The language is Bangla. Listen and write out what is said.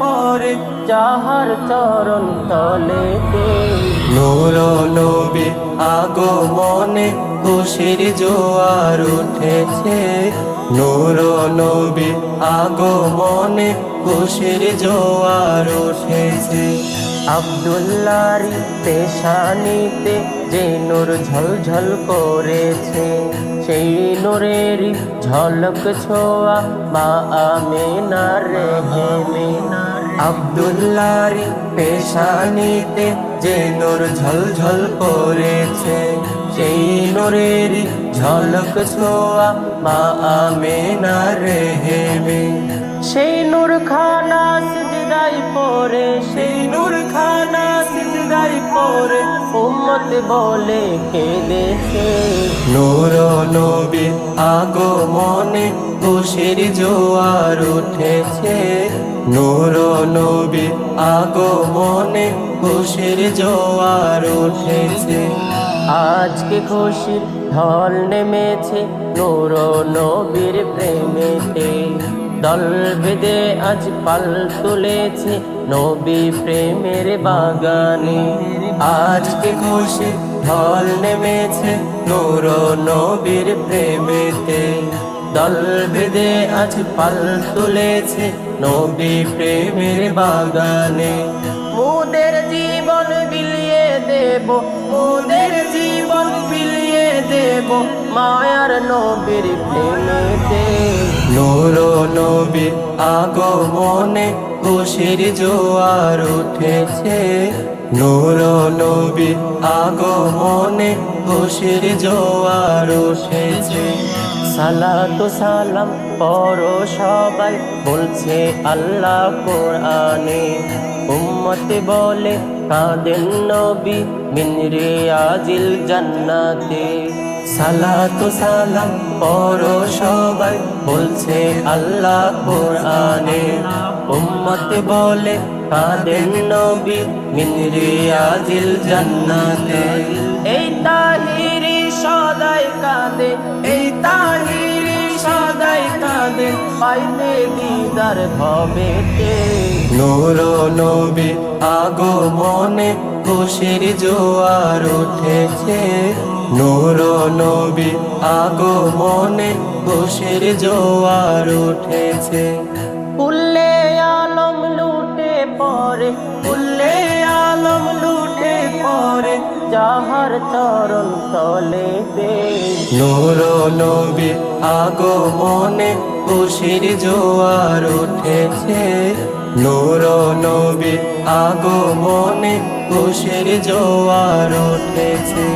পরে যাহার চরণ তলেতে। নূর নবী আগমনে খুশির জোয়ার উঠেছে। নূর নবী আগমনে খুশির জোয়ার উঠেছে। আবদুল্লারি পেশানিতে যে নূর ঝলঝল করেছে, সেই নূরের ঝলক ছোয়া মা আমেনার রেহেমে আবদুল্লারি পেশানিতে যে নূর ঝলঝল করেছে, সেই নূরের ঝলক ছোয়া মা আমেনার রেহেমে সেই নূর খানা সিজদাই পরে পরে উম্মত বলে কেঁদেছে নূর নবী আগমনে খুশির জোয়ার উঠেছে। নূর নবী আগমনে খুশির জোয়ার উঠেছে। আজকে খুশির ঢল নেমেছে নূর নবীর প্রেমেতে দল বেদে আজ পাল তুলেছে নবী প্রেমের বাগানে। আজকে খুশি ঢল নেমেছে নূর নবীর প্রেমেতে। দল বেদে আজ পাল তুলেছে নবী প্রেমের বাগানে। মোদের জীবন বিলিয়ে দেব, মোদের জীবন বিলিয়ে দেব মায়ার নবীর প্রেমেতে। নূর নবীর আগমনে খুশির জোয়ার উঠেছে। নূর নবীর আগমনে খুশির জোয়ার উঠেছে। সালাতু সালাম পরো সবাই বলছে আল্লাহ কোরআনে। উম্মত বলে কাঁদেন নবী মিন রিয়াজিল জান্নাতে। সালাতু সালাম সবাই বলছে আল্লাহ কোরআনে। উম্মত বলে কাঁদেন নবী? মিন রিয়াজিল জান্নাতে। এই তাহিরি সদাই কাঁদে এই তাহিরি সদাই কাঁদে পাইতে দিদার ভবেতে। নূর নবী আগমনে খুশির জোয়ার উঠেছে। নূর নবী আগমনে খুশির জোয়ার উঠেছে। উল্লে আলম লুটে পরে উল্লে আলম লুটে পরে যাহার চরণ তলেতে নূর নবী আগমনে খুশির জোয়ার উঠেছে। নূর নবী আগমনে খুশির জোয়ার উঠেছে।